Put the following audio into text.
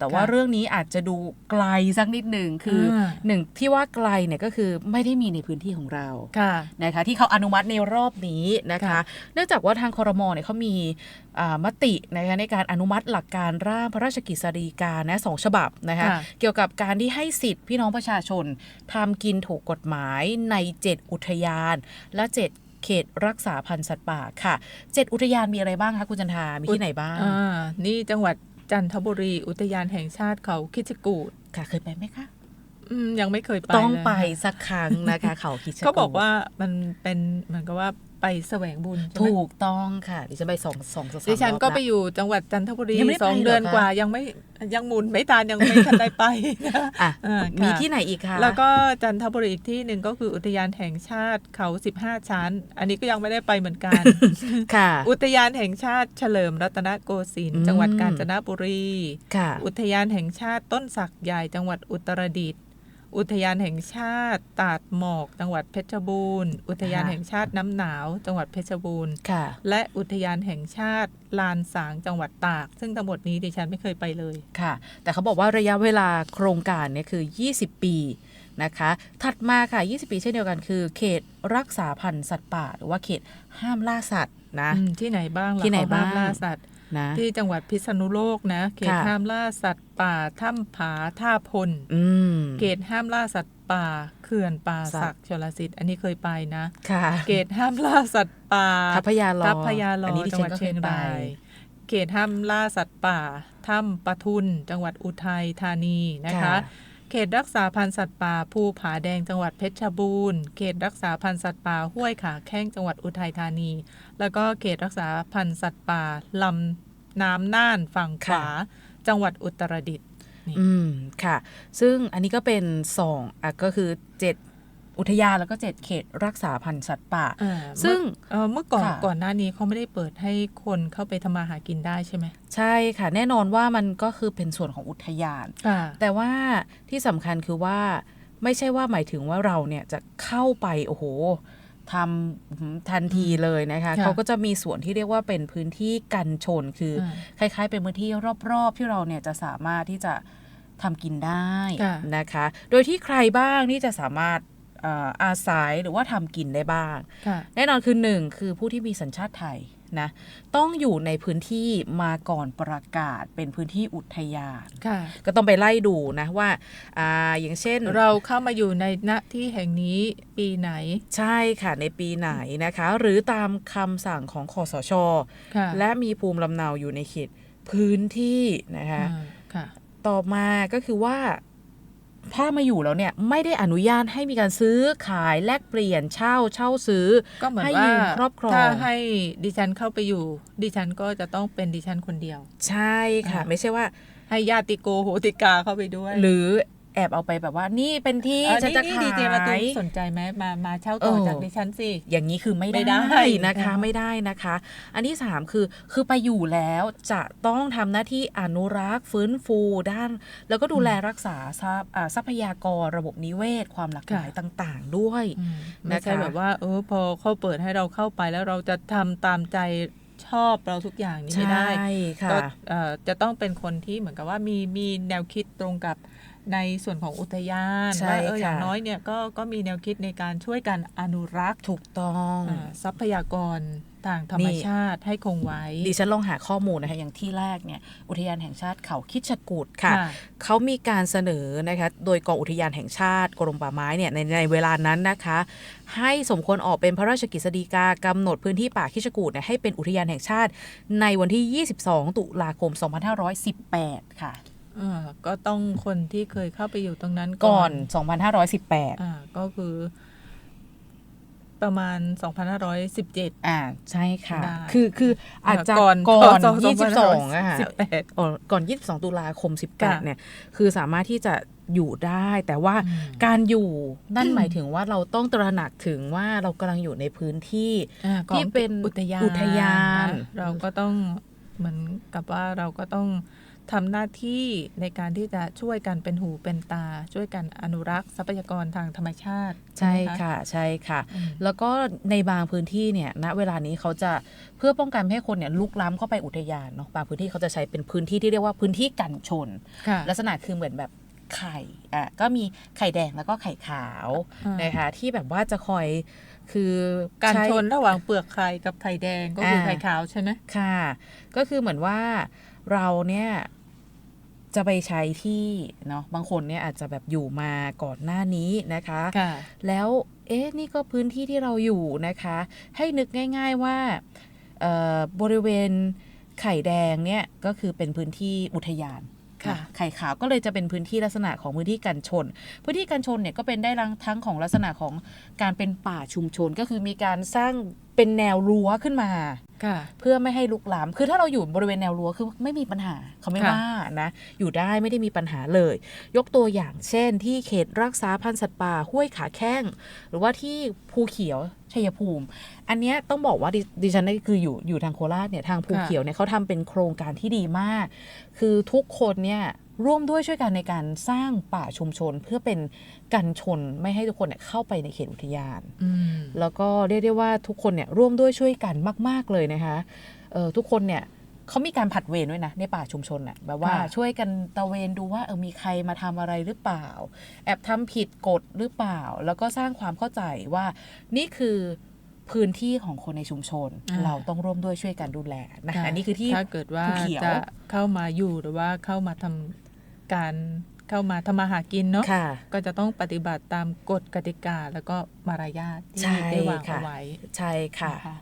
แต่ว่าค่ะเรื่องนี้อาจจะดูไกลสักนิดหนึ่งคืออาหนึ่งที่ว่าไกลเนี่ยก็คือไม่ได้มีในพื้นที่ของเราค่ะนะคะที่เขาอนุมัติในรอบนี้นะคะค่ะเนื่องจากว่าทางคอรมอเนี่ยเขามีอ่ามตินะคะในการอนุมัติหลักการร่างพระราชกฤษฎีกานะสองฉบับนะคะค่ะเกี่ยวกับการที่ให้สิทธิ์พี่น้องประชาชนทำกินถูกกฎหมายใน 7 อุทยาน และ 7เขตรักษาพันธุ์สัตว์ป่าค่ะ7อุทยานมีอะไรบ้างคะคุณจันทา มีที่ไหนบ้างอ่านี่จังหวัด จันทบุรีอุทยานแห่งชาติเขาคิดจกูดค่ะเคยไปไหมคะ อืมยังไม่เคยไปต้องเลยไปค่ะสักครั้งนะคะ เขาคิดชะเขาบอกว่ามันเป็นเหมือนกับว่าไปแสวงบุญใช่ไหมถูกต้องค่ะ ดิฉันไปสองสองสองสามดิฉันก็รอบไปละอยู่จังหวัดจันทบุรียังไม่ได้สองไปเหรอเดือนคะกว่ายังไม่ยังหมุนไม่ทานยังไม่ทันได้ไปนะอะอ่ามีค่ะที่ไหนอีกคะแล้วก็จันทบุรีอีกที่หนึ่งก็คืออุทยานแห่งชาติเขา15ชั้น อันนี้ก็ยังไม่ได้ไปเหมือนกันค่ะ อุทยานแห่งชาติเฉลิมรัตนโกสินทอืร์มจังหวัดกาญจนบุรีค่ะ อุทยานแห่งชาติต้นสักใหญ่จังหวัดอุตรดิตถ์ อุทยานแห่งชาติ ตาดหมอก จังหวัดเพชรบูรณ์ อุทยานค่ะแห่งชาติน้ำหนาว จังหวัดเพชรบูรณ์ค่ะและอุทยานแห่งชาติลานสางจังหวัดตาก ซึ่งทั้งหมดนี้ดิฉันไม่เคยไปเลยค่ะ แต่เขาบอกว่าระยะเวลาโครงการเนี่ยคือ 20 ปีนะคะ ถัดมาค่ะ 20 ปีเช่นเดียวกันคือ เขตรักษาพันธุ์สัตว์ป่า หรือว่าเขตห้ามล่าสัตว์นะอืมที่ไหนบ้างล่ะที่ไหนเขบ้างห้มล่าสัตว์ นะที่จังหวัดพิษณุโลกนะเขตค่ะห้ามล่าสัตว์ป่าถ้ำผาท่าพลอืมเขตห้ามล่าสัตว์ป่าเขื่อนป่าสัศัตว์กดิ์ชลสิทธิ์อันนี้เคยไปนะค่ะเขตห้ามล่าสัตว์ป่าทัพพยาลอทัพพยาลออันนี้ดิจังฉัหวัดนก็เคเชียยงไปรายเขตห้ามล่าสัตว์ป่าถ้ำปะทุน จังหวัดอุทัยธานีนะคะ เขตรักษาพันธุ์สัตว์ป่าภูผาแดงจังหวัดเพชรบูรณ์ เขตรักษาพันธุ์สัตว์ป่าห้วยขาแข้งจังหวัดอุทัยธานี แล้วก็เขตรักษาพันธุ์สัตว์ป่าลำน้ำน่านฝั่งขวา จังหวัดอุตรดิตถ์อืม ค่ะ ซึ่งอันนี้ก็เป็นสองอะก็คือ7 อุทยานแล้วก็ 7 เขตรักษาพันธุ์สัตว์ป่าอ่าซึ่งเอ่อเมื่อก่อนค่ะก่อนหน้านี้เขาไม่ได้เปิดให้คนเข้าไปทำมาหากินได้ใช่ไหม ใช่ค่ะแน่นอนว่ามันก็คือเป็นส่วนของอุทยานค่ะแต่ว่าที่สำคัญคือว่าไม่ใช่ว่าหมายถึงว่าเราเนี่ยจะเข้าไปโอ้โหทำทันทีเลยนะคะค่ะเขาก็จะมีส่วนที่เรียกว่าเป็นพื้นที่กันชนคืออคล้ายๆ เป็นพื้นที่รอบๆ ที่เราเนี่ยจะสามารถที่จะทำกินได้ค่ะนะคะ โดยที่ใครบ้างที่จะสามารถเอ่ออาศัยหรือว่าทำกินได้บ้างค่ะแน่นอนคือหนึ่งคือผู้ที่มีสัญชาติไทยนะต้องอยู่ในพื้นที่มาก่อนประกาศเป็นพื้นที่อุทยานค่ะก็ต้องไปไล่ดูนะว่าอ่าอย่างเช่นเราเข้ามาอยู่ในณที่แห่งนี้ปีไหน ใช่ค่ะในปีไหนนะคะ หรือตามคำสั่งของคอสชค่ะและมีภูมิลำเนาอยู่ในเขตพื้นที่นะคะอ่าค่ะต่อมาก็คือว่า ถ้ามาอยู่แล้วเนี่ยไม่ได้อนุญาตให้มีการซื้อขายแลกเปลี่ยนเช่าเช่าซื้อก็เหมือนให้ว่ายืมครอบครองถ้าให้ดิฉันเข้าไปอยู่ ดิฉันก็จะต้องเป็นดิฉันคนเดียว ใช่ค่ะอ่าไม่ใช่ว่าให้ญาติโกโหติกาเข้าไปด้วย หรือ แอบเอาไปแบบว่านี่เป็นที่เออฉันจะนี่ขาดีเจมาตูยมสนใจไหมมามาเช่าต่อเออจากดิฉันสิ อย่างนี้คือไม่ไม่ได้ได้นะคะ ค่ะ ไม่ได้นะคะ อันที่สามคือคือไปอยู่แล้วจะต้องทำหน้าที่อนุรักษ์ฟื้นฟูด้าน แล้วก็ดูแลรักษาทรัพย์อ่าทรัพยากรระบบนิเวศ ความหลากหลายต่างๆ ด้วย อืมไม่ใช่นะคะ แบบว่าเออพอเขาเปิดให้เราเข้าไปแล้วเราจะทำตามใจชอบเราทุกอย่างนี่ไม่ได้ใช่ค่ะ ก็เอ่อจะต้องเป็นคนที่เหมือนกับว่ามีมีแนวคิดตรงกับ ในส่วนของอุทยานใช่ว่าเออค่ะอย่างน้อยเนี่ยก็ก็มีแนวคิดในการช่วยกันอนุรักษ์ถูกต้องอ่าทรัพยากรทางธรรมนี่ชาติให้คงไว้ ดิฉันลองหาข้อมูลนะคะอย่างที่แรกเนี่ยอุทยานแห่งชาติเขาคิดชะกูดค่ะค่ะเขามีการเสนอนะคะโดยกองอุทยานแห่งชาติกรมป่าไม้เนี่ยในในเวลานั้นนะคะ ให้สมควรออกเป็นพระราชกฤษฎีกากำหนดพื้นที่ป่าคิชกูดเนี่ยให้เป็นอุทยานแห่งชาติ ในวันที่ 22 ตุลาคม 2518 ค่ะ อ่าก็ต้องคนที่เคยเข้าไปอยู่ตรงนั้นก่อน2518 อ่าก็คือ ประมาณ 2517 อ่าใช่ค่ะ ได้ คือคืออาจจะก่อนก่อนพศ22อะค่ะ 18อ๋อก่อน 22 ตุลาคมค่ะ18เนี่ย คือสามารถที่จะอยู่ได้ แต่ว่าอืม การอยู่นั่นหมายถึงว่าเราต้องตระหนักถึงว่าเรากำลังอยู่ในพื้นที่ อ่าที่เป็นอุทยานอุทยานะเราก็ต้องเหมือนกับว่าเราก็ต้อง ทำหน้าที่ในการที่จะช่วยกันเป็นหูเป็นตา ช่วยกันอนุรักษ์ทรัพยากรทางธรรมชาติ ใช่ไหมค่ะใช่ค่ะอืมแล้วก็ในบางพื้นที่เนี่ยณเวลานี้เขาจะเพื่อป้องกันไม่ให้คนเนี่ยลุกล้ำเข้าไปอุทยานเนาะบางพื้นที่เขาจะใช้เป็นพื้นที่ที่เรียกว่าพื้นที่กันชนค่ะลักษณะคือเหมือนแบบไข่อะก็มีไข่แดงแล้วก็ไข่ขาวอ่านนะคะที่แบบว่าจะคอยคือการใช้ชนระหว่างเปลือกไข่กับไข่แดงก็คืออ่าไข่ขาวใช่ไหมค่ะ ก็คือเหมือนว่าเราเนี่ย จะไปใช้ที่เนาะบางคนเนี่ยอาจจะแบบอยู่มาก่อนหน้านี้นะคะค่ะแล้วเอ๊ะนี่ก็พื้นที่ที่เราอยู่นะคะ ให้นึกง่าย ๆว่าเอ่อบริเวณไข่แดงเนี่ยก็คือเป็นพื้นที่อุทยานค่ะน ไข่ขาวก็เลยจะเป็นพื้นที่ลักษณะของพื้นที่กันชน พื้นที่กันชนเนี่ยก็เป็นได้ทั้งของลักษณะของการเป็นป่าชุมชนก็คือมีการสร้างเป็นแนวรั้วขึ้นมาค่ะเพื่อไม่ให้ลุกลาม คือถ้าเราอยู่บริเวณแนวรั้วคือไม่มีปัญหาเขาไม่ค่ะว่านะ อยู่ได้ไม่ได้มีปัญหาเลย ยกตัวอย่างเช่น ที่เขตรักษาพันธุ์สัตว์ป่าห้วยขาแข้ง หรือว่าที่ภูเขียว ชัยภูมิ อันเนี้ยต้องบอกว่าดิดิฉันนี่คืออยู่อยู่ทางโคราชเนี่ยทางภูค่ะเขียวเนี่ยเขาทำเป็นโครงการที่ดีมาก คือทุกคนเนี่ยร่วมด้วยช่วยกันในการสร้างป่าชุมชนเพื่อเป็นกันชนไม่ให้ทุกคนเนี่ยเข้าไปในเขตอุทยานอืมแล้วก็เรียกได้ว่าทุกคนเนี่ยร่วมด้วยช่วยกันมาก ๆเลยนะคะเออทุกคนเนี่ย เขามีการผัดเวรด้วยนะในป่าชุมชนน่ะแบบว่าค่ะช่วยกันตะเวนดูว่าเออมีใครมาทำอะไรหรือเปล่า แอบทำผิดกฎหรือเปล่า แล้วก็สร้างความเข้าใจว่านี่คือพื้นที่ของคนในชุมชนอ่าเราต้องร่วมด้วยช่วยกันดูแลนะคะค่ะอันนี้คือที่ถ้าเกิดว่าภูเขียวจะเข้ามาอยู่หรือว่าเข้ามาทำการเข้ามาทำมาหากินเนาะค่ะก็จะต้องปฏิบัติตามกฎกติกาแล้วก็มารยาทที่ใช่ได้วางค่ะเอาไว้ ใช่ค่ะนะคะ